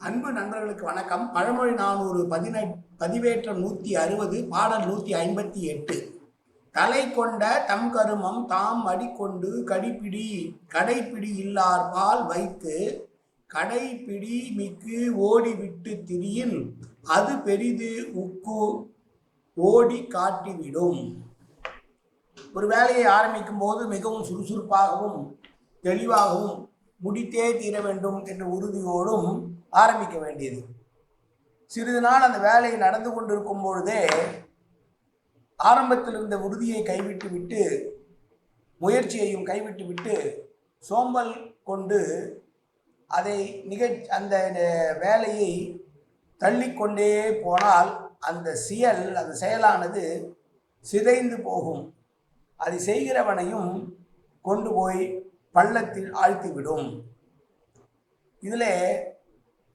அன்பு நண்பர்களுக்கு வணக்கம். பழமொழி நானூறு பதினெ பதிவேற்றம் நூற்றி அறுபது பாடல் நூற்றி ஐம்பத்தி எட்டு. தலை கொண்ட தம் கருமம் தாம் அடிக்கொண்டு கடிப்பிடி கடைப்பிடி இல்லார் பால் வைத்து கடைப்பிடி மிக்கு ஓடி விட்டு திரியின் அது பெரிது உக்கு ஓடி காட்டிவிடும். ஒரு வேலையை ஆரம்பிக்கும் போது மிகவும் சுறுசுறுப்பாகவும் தெளிவாகவும் முடித்தே தீர வேண்டும் என்ற உறுதியோடும் ஆரம்பிக்க வேண்டியது. சிறிது நாள் அந்த வேலை நடந்து கொண்டிருக்கும் பொழுதே ஆரம்பத்தில் இருந்த உறுதியை கைவிட்டு விட்டு முயற்சியையும் கைவிட்டு விட்டு சோம்பல் கொண்டு அதை நிகழ் அந்த வேலையை தள்ளிக்கொண்டே போனால் அந்த செயல் அந்த செயலானது சிதைந்து போகும். அதை செய்கிறவனையும் கொண்டு போய் பள்ளத்தில் ஆழ்த்திவிடும். இதில்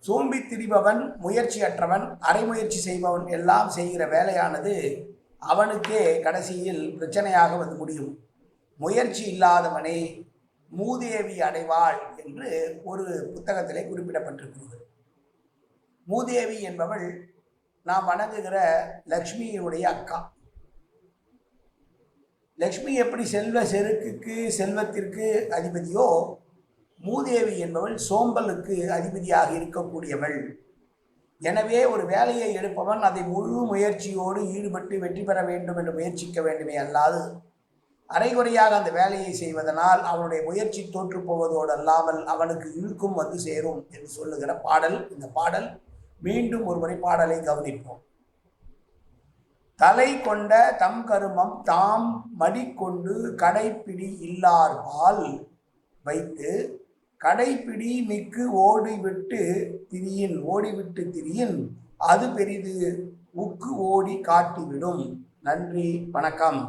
சோம்பி திரிபவன் முயற்சியற்றவன் அரைமுயற்சி செய்பவன் எல்லாம் செய்கிற வேலையானது அவனுக்கே கடைசியில் பிரச்சனையாக வந்து முடியும். முயற்சி இல்லாதவனை மூதேவி அடைவாள் என்று ஒரு புத்தகத்திலே குறிப்பிடப்பட்டிருக்கிறது. மூதேவி என்பவள் நாம் வணங்குகிற லக்ஷ்மியினுடைய அக்கா. லக்ஷ்மி எப்படி செல்வ செருக்குக்கு செல்வத்திற்கு அதிபதியோ மூதேவி என்பவள் சோம்பலுக்கு அதிபதியாக இருக்கக்கூடியவள். எனவே ஒரு வேலையை எடுப்பவன் அதை முழு முயற்சியோடு ஈடுபட்டு வெற்றி பெற வேண்டும் என்று முயற்சிக்க வேண்டுமே அல்லாது அரைகுறையாக அந்த வேலையை செய்வதனால் அவனுடைய முயற்சி தோற்று போவதோடு அல்லாமல் அவனுக்கு இழுக்கும் வந்து சேரும் என்று சொல்லுகிற பாடல். இந்த பாடல் மீண்டும் ஒருமுறை பாடலை கவனிப்போம். தலை கொண்ட தம் கருமம் தாம் மடிக்கொண்டு கடைப்பிடி இல்லார்பால் வைத்து கடைப்பிடி மிக்கு ஓடிவிட்டு திரியின் ஓடிவிட்டு திரியின் அது பெரிது உக்கு ஓடி காட்டிவிடும். நன்றி வணக்கம்.